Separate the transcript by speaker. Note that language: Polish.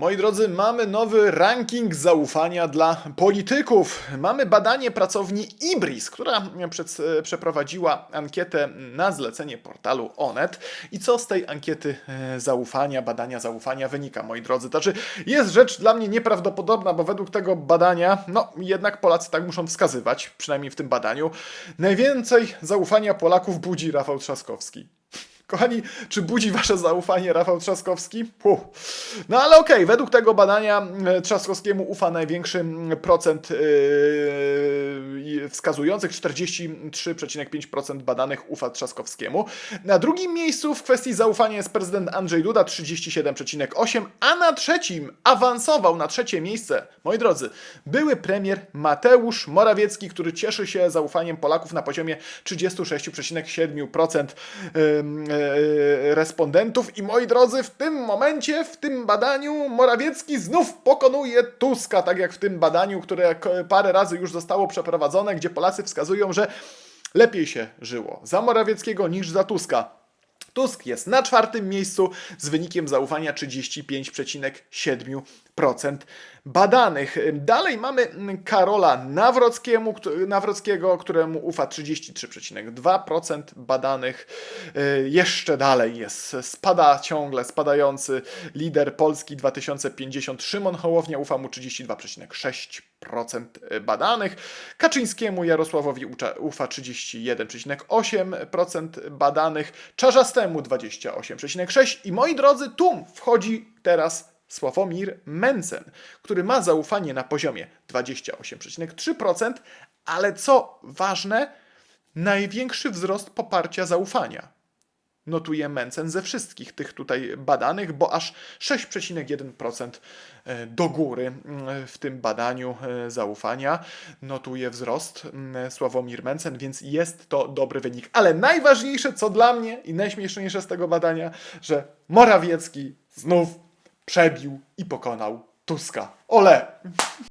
Speaker 1: Moi drodzy, mamy nowy ranking zaufania dla polityków. Mamy badanie pracowni Ibris, która przed, przeprowadziła ankietę na zlecenie portalu Onet. I co z tej ankiety e, zaufania, badania zaufania wynika, moi drodzy? Znaczy, jest rzecz dla mnie nieprawdopodobna, bo według tego badania, no jednak Polacy tak muszą wskazywać, przynajmniej w tym badaniu. Najwięcej zaufania Polaków budzi Rafał Trzaskowski. Kochani, czy budzi wasze zaufanie Rafał Trzaskowski? Puh. No ale okej, według tego badania e, Trzaskowskiemu ufa największy mm, procent yy, wskazujących, 43,5% badanych ufa Trzaskowskiemu. Na drugim miejscu w kwestii zaufania jest prezydent Andrzej Duda, 37,8%, a na trzecim awansował na trzecie miejsce, moi drodzy, były premier Mateusz Morawiecki, który cieszy się zaufaniem Polaków na poziomie 36,7% ym, e, respondentów. I moi drodzy, w tym momencie, w tym badaniu Morawiecki znów pokonuje Tuska, tak jak w tym badaniu, które parę razy już zostało przeprowadzone, gdzie Polacy wskazują, że lepiej się żyło za Morawieckiego niż za Tuska. Tusk jest na czwartym miejscu z wynikiem zaufania 35,7% badanych. Dalej mamy Karola Nawrockiemu, Nawrockiego, któremu ufa 33,2% badanych. Y, Jeszcze dalej jest, spada ciągle, spadający lider Polski 2050 Szymon Hołownia, ufa mu 32,6% badanych. Kaczyńskiemu Jarosławowi ufa 31,8% badanych. Czarzastemu 28,6% i moi drodzy, tu wchodzi teraz Sławomir Mencen, który ma zaufanie na poziomie 28,3%, ale co ważne, największy wzrost poparcia zaufania notuje Mencen ze wszystkich tych tutaj badanych, bo aż 6,1% e, do góry w tym badaniu e, zaufania notuje wzrost Sławomir Mencen, więc jest to dobry wynik. Ale najważniejsze, co dla mnie i najśmieszniejsze z tego badania, że Morawiecki znów przebił i pokonał Tuska. Ole!